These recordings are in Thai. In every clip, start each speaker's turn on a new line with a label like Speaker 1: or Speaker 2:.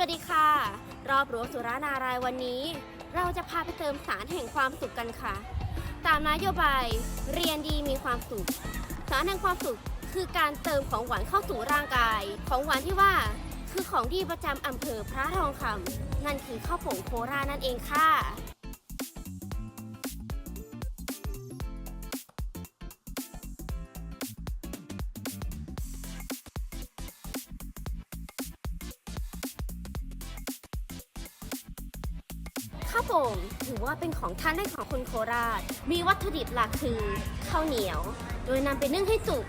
Speaker 1: วัสดีค่ะ รอบรั้วสุรานารายวันนี้ เราจะพาไปเติมสารแห่งความสุขกันค่ะ ตามนโยบายเรียนดีมีความสุข สารแห่งความสุขคือการเติมของหวานเข้าสู่ร่างกาย ของหวานที่ว่าคือของดีประจำอำเภอพระทองคำนั่นคือข้าวผงโคราชนั่นเองค่ะ ข้าวโป่งถือว่าเป็นของทานได้ของคนโคราช มีวัตถุดิบหลักคือข้าวเหนียว โดยนำไปนึ่งให้สุก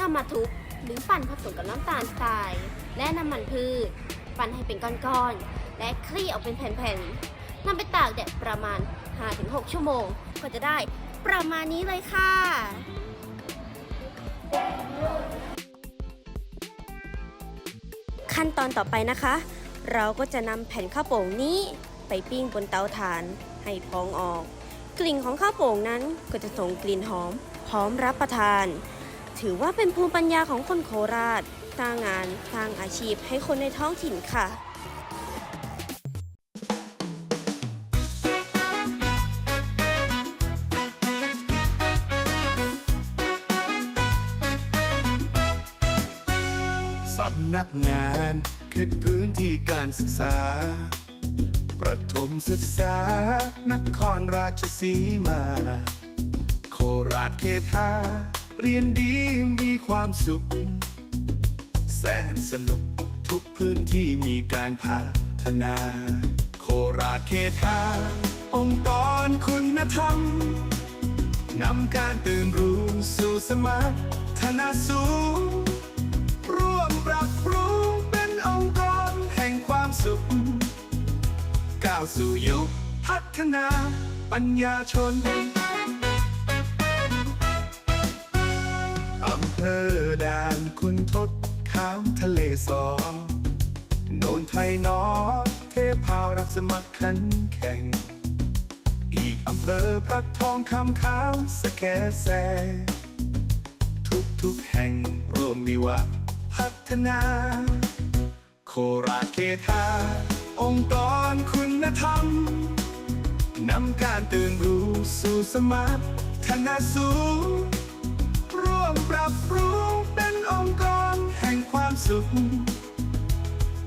Speaker 1: นำมาทุบหรือปั่นผสมกับน้ำตาลทราย และน้ำมันพืช ปั่นให้เป็นก้อนๆ และคลี่ออกเป็นแผ่นๆนำไปตากแดดประมาณ 5-6 ชั่วโมง ก็จะได้ประมาณนี้เลยค่ะขั้นตอนต่อไปนะคะ เราก็จะนำแผ่นข้าวโป่งนี้ ไปปิ้งบนเตาถ่าน ให้พองออก กลิ่นของข้าวโป่งนั้นก็จะส่งกลิ่นหอมพร้อมรับประทาน ถือว่าเป็นภูมิปัญญาของคนโคราชสร้างงานสร้างอาชีพให้คนในท้องถิ่นค่ะ
Speaker 2: สำนักงานคือพื้นที่การศึกษา ประถมศึกษานครราชสีมา โคราชเขตห้าเรียนดีมีความสุข แสนสนุกทุกพื้นที่มีการพัฒนา โคราชเขตห้าองค์กรคุณธรรมนำการตื่นรู้สู่สมรรถนะสูง ร่วมปรับปรุ สู่ยุคพัฒนาปัญญาชนอำเภอด่านคุณทศข้ามทะเลสอโนนไทยนอเทพาวรักสมัครขันแข่ง อีกอำเภอพระทองคำขาวสแกแสทุกทุกแห่งรวมวิวัฒพัฒนา โคราชเขตห้าองค์กรคุณ ธรรม นำการตื่นรู้สู่สมรรถนะสูง ร่วมปรับปรุงเป็นองค์กรแห่งความสุข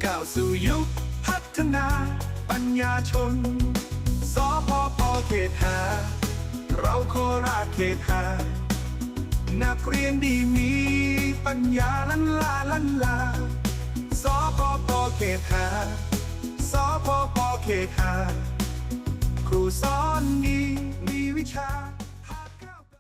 Speaker 2: ก้าวสู่ยุคพัฒนาปัญญาชน สพปเขตหา เราโคราชเขตหา นักเรียนดีมีปัญญาลันลาลันลา สพปเขตหา เคหาครูสอนดีมีวิชา